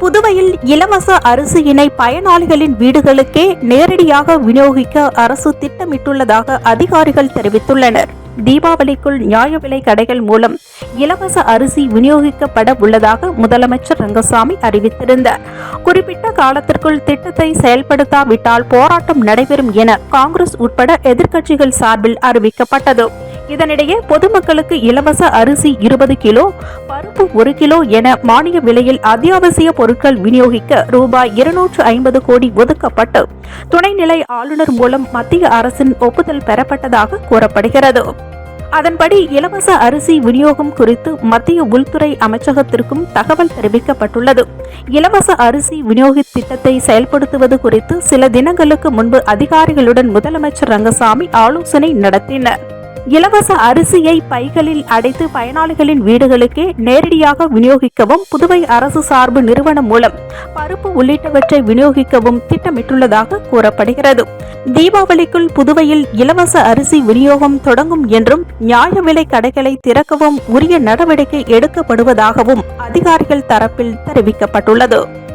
புதுவையில் இலவச அரிசியினை பயனாளிகளின் வீடுகளுக்கே நேரடியாக விநியோகிக்க அரசு திட்டமிட்டுள்ளதாக அதிகாரிகள் தெரிவித்துள்ளனர். தீபாவளிக்குள் நியாய விலை கடைகள் மூலம் இலவச அரிசி விநியோகிக்கப்பட உள்ளதாக முதலமைச்சர் ரங்கசாமி அறிவித்திருந்தார். குறிப்பிட்ட காலத்திற்குள் திட்டத்தை செயல்படுத்தாவிட்டால் போராட்டம் நடைபெறும் என காங்கிரஸ் உட்பட எதிர்க்கட்சிகள் சார்பில் அறிவிக்கப்பட்டது. இதனிடையே பொதுமக்களுக்கு இலவச அரிசி இருபது கிலோ பருப்பு ஒரு கிலோ என மானிய விலையில் அத்தியாவசிய பொருட்கள் விநியோகிக்க ரூபாய் இருநூற்று ஐம்பது கோடி ஒதுக்கப்பட்டு துணைநிலை ஆளுநர் மூலம் மத்திய அரசின் ஒப்புதல் பெறப்பட்டதாக கூறப்படுகிறது. அதன்படி இலவச அரிசி விநியோகம் குறித்து மத்திய உள்துறை அமைச்சகத்திற்கும் தகவல் தெரிவிக்கப்பட்டுள்ளது. இலவச அரிசி விநியோக திட்டத்தை செயல்படுத்துவது குறித்து சில தினங்களுக்கு முன்பு அதிகாரிகளுடன் முதலமைச்சர் ரங்கசாமி ஆலோசனை நடத்தினர். இலவச அரிசியை பைகளில் அடைத்து பயனாளிகளின் வீடுகளுக்கே நேரடியாக விநியோகிக்கவும் புதுவை அரசு சார்பு நிறுவனம் மூலம் பருப்பு உள்ளிட்டவற்றை விநியோகிக்கவும் திட்டமிட்டுள்ளதாக கூறப்படுகிறது. தீபாவளிக்குள் புதுவையில் இலவச அரிசி விநியோகம் தொடங்கும் என்றும் நியாய விலை கடைகளை திறக்கவும் உரிய நடவடிக்கை எடுக்கப்படுவதாகவும் அதிகாரிகள் தரப்பில் தெரிவிக்கப்பட்டுள்ளது.